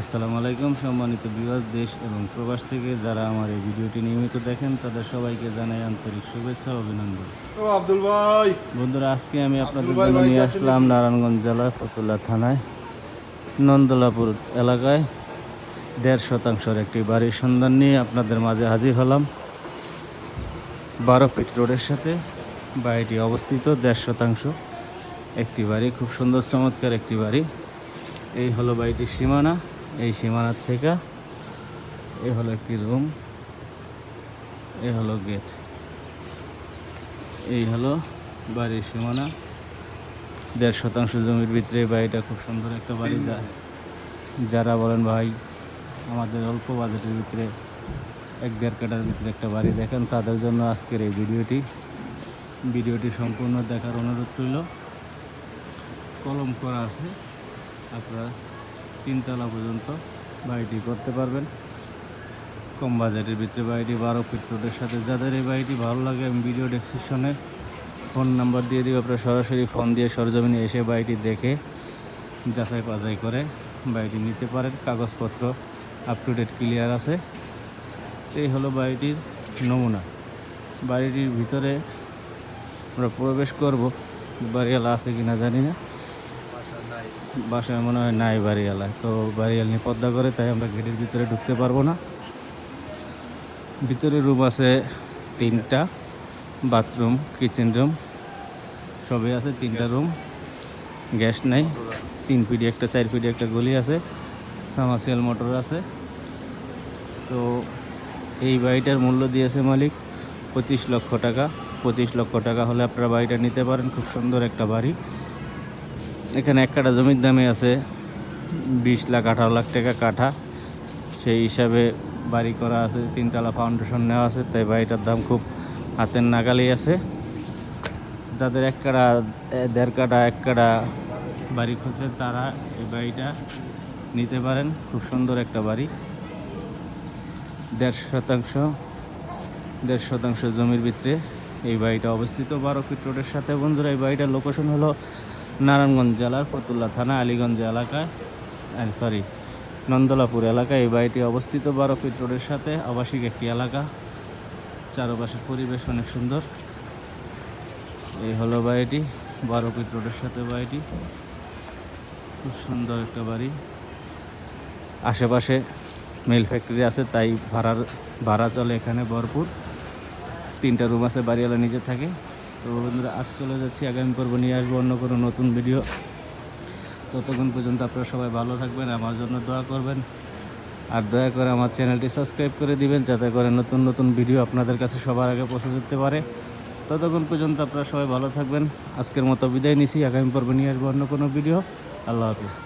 আসসালামু আলাইকুম সম্মানিত বিবাস দেশ এবং প্রবাস থেকে যারা আমার এই ভিডিওটি নিয়মিত দেখেন তাদের সবাইকে জানাই আন্তরিক শুভেচ্ছা অভিনন্দন। আব্দুল ভাই! বন্ধুরা আজকে আমি আপনাদের জন্য নিয়ে আসলাম নারায়ণগঞ্জ জেলার ফতুল্লা থানায় নন্দলাপুর এলাকায়। দেড় শতাংশের একটি বাড়ির সন্ধান নিয়ে আপনাদের মাঝে হাজির হলাম। বারো ফিট রোডের সাথে বাড়িটি অবস্থিত দেড় শতাংশ। একটি বাড়ি খুব সুন্দর চমৎকার একটি বাড়ি। এই হলো বাড়িটির সীমানা। এই সীমানার থেকে। এ হলো একটি রুম এই হলো গেট এই হলো বাড়ির সীমানা। দেড় শতাংশ জমির ভিতরে বাড়িটা খুব সুন্দর একটা বাড়ি, যা যারা বলেন, ভাই, আমাদের অল্প বাজেটের ভিতরে, এক দেড় কাটার ভিতরে একটা বাড়ি দেখেন। তাদের জন্য আজকের এই ভিডিওটি। ভিডিওটি সম্পূর্ণ দেখার অনুরোধ রইল। কলম করা আছে। আপনারা তিনতলা পর্যন্ত বাড়িটি করতে পারবেন। কম বাজেটের ভিতরে বাড়িটি বারো ফিট সাথে। যাদের এই বাড়িটি ভালো লাগে, আমি ভিডিও ডেসক্রিপশনে ফোন নাম্বার দিয়ে দিব। আপনারা সরাসরি ফোন দিয়ে সরজমিনে এসে বাড়িটি দেখে যাচাই বাছাই করে বাড়িটি নিতে পারেন। কাগজপত্র আপ টু ডেট ক্লিয়ার আছে। এই হলো বাড়িটির নমুনা। বাড়িটির ভিতরে আমরা প্রবেশ করব। বাড়িওয়ালা আছে কিনা জানি না। বাসায় মনে হয় নাই বাড়িওয়ালা তো বাড়িওয়ালা নিয়ে পদ্মা করে তাই আমরা গেটের ভিতরে ঢুকতে পারব না। ভিতরে রুম আছে তিনটা, বাথরুম, কিচেন রুম, সবই আছে তিনটা রুম, গ্যাস নাই, তিন পিডি একটা, চার পিডি একটা গলি আছে, সামাসিয়াল মোটর আছে। তো এই বাড়িটার মূল্য দিয়েছে মালিক পঁচিশ লক্ষ টাকা। পঁচিশ লক্ষ টাকা হলে আপনারা বাড়িটা নিতে পারেন, খুব সুন্দর একটা বাড়ি। এখানে এক কাঠা জমির দামে আছে বিশ লাখ, আঠারো লাখ টাকা কাঠা। সেই হিসাবে বাড়ি করা আছে, তিনতলা ফাউন্ডেশন নেওয়া আছে, তাই বাড়িটার দাম খুব হাতের নাগালেই আছে। যাদের এক কাটা দেড় কাটা এক কাটা বাড়ি খুঁজছে, তারা এই বাড়িটা নিতে পারেন। খুব সুন্দর একটা বাড়ি। দেড় শতাংশ দেড় শতাংশ জমির ভিতরে এই বাড়িটা অবস্থিত। বারো ফিট রোডের সাথে বন্ধুরা, এই বাড়িটার লোকেশন হলো নারায়ণগঞ্জ জেলার ফতুল্লা থানা, আলীগঞ্জ এলাকায় সরি নন্দলাপুর এলাকায় এই বাড়িটি অবস্থিত বারো ফিট রোডের সাথে আবাসিক একটি এলাকা। চারপাশের পরিবেশ অনেক সুন্দর। এই হলো বাড়িটি, বারো ফিট রোডের সাথে বাড়িটি। খুব সুন্দর একটা বাড়ি। আশেপাশে মিল ফ্যাক্টরি আছে, তাই ভাড়ার, ভাড়া চলে এখানে ভরপুর। তিনটা রুম আছে, বাড়িওয়ালা নিজে থাকে। তো বন্ধুরা, আজ চলে যাচ্ছি আগামী পর্ব নিয়ে আসব অন্য কোনো নতুন ভিডিও ততক্ষণ পর্যন্ত আপনারা সবাই ভালো থাকবেন, আমার জন্য দোয়া করবেন। আর দয়া করে আমার চ্যানেলটি সাবস্ক্রাইব করে দিবেন, যাতে করে নতুন নতুন ভিডিও আপনাদের কাছে সবার আগে পৌঁছে যেতে পারে। ততক্ষণ পর্যন্ত আপনারা সবাই ভালো থাকবেন। আজকের মতো বিদায় নিছি, আগামী পর্ব নিয়ে আসব অন্য কোনো ভিডিও আল্লাহ হাফিজ।